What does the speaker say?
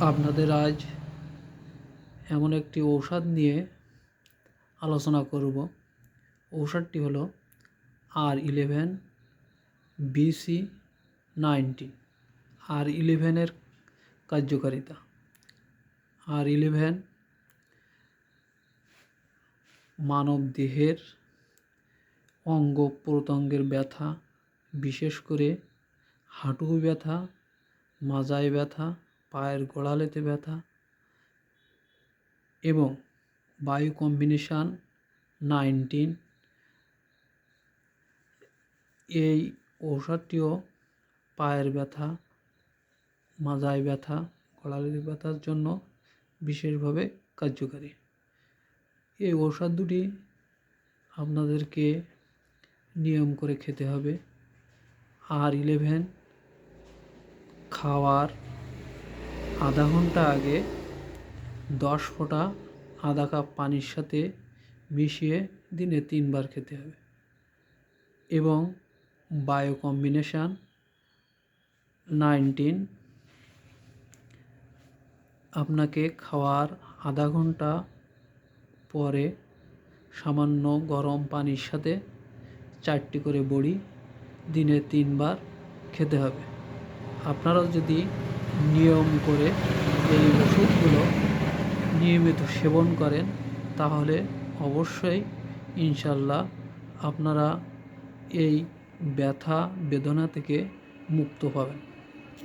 আপনাদের আজ এমন একটি ঔষধ নিয়ে আলোচনা করব। ঔষধটি হলো R eleven BC ninety. R ইলেভেনের কার্যকারিতা। আর ইলেভেন মানব দেহের অঙ্গ প্রত্যঙ্গের ব্যথা, বিশেষ করে হাঁটু ব্যথা, মাজায় ব্যথা পায়ের গোড়ালিতে ব্যথা এবং বায়ু কম্বিনেশান নাইনটিন। এই ঔষধটিও পায়ের ব্যথা, মাজায় ব্যথা গোড়ালিতে ব্যথার জন্য বিশেষভাবে কার্যকারী। এই ঔষধ দুটি আপনাদেরকে নিয়ম করে খেতে হবে। আর ইলেভেন খাওয়ার আধা ঘণ্টা আগে দশ ফোঁটা আধা কাপ পানির সাথে মিশিয়ে দিনে তিনবার খেতে হবে। এবং বায়ো কম্বিনেশান নাইনটিন আপনাকে খাওয়ার আধা ঘণ্টা পরে সামান্য গরম পানির সাথে চারটি করে বড়ি দিনে তিনবার খেতে হবে। আপনারাও যদি নিয়ম করে এই ওষুধগুলো নিয়মিত সেবন করেন, তাহলে অবশ্যই ইনশাল্লাহ আপনারা এই ব্যথা বেদনা থেকে মুক্ত পাবেন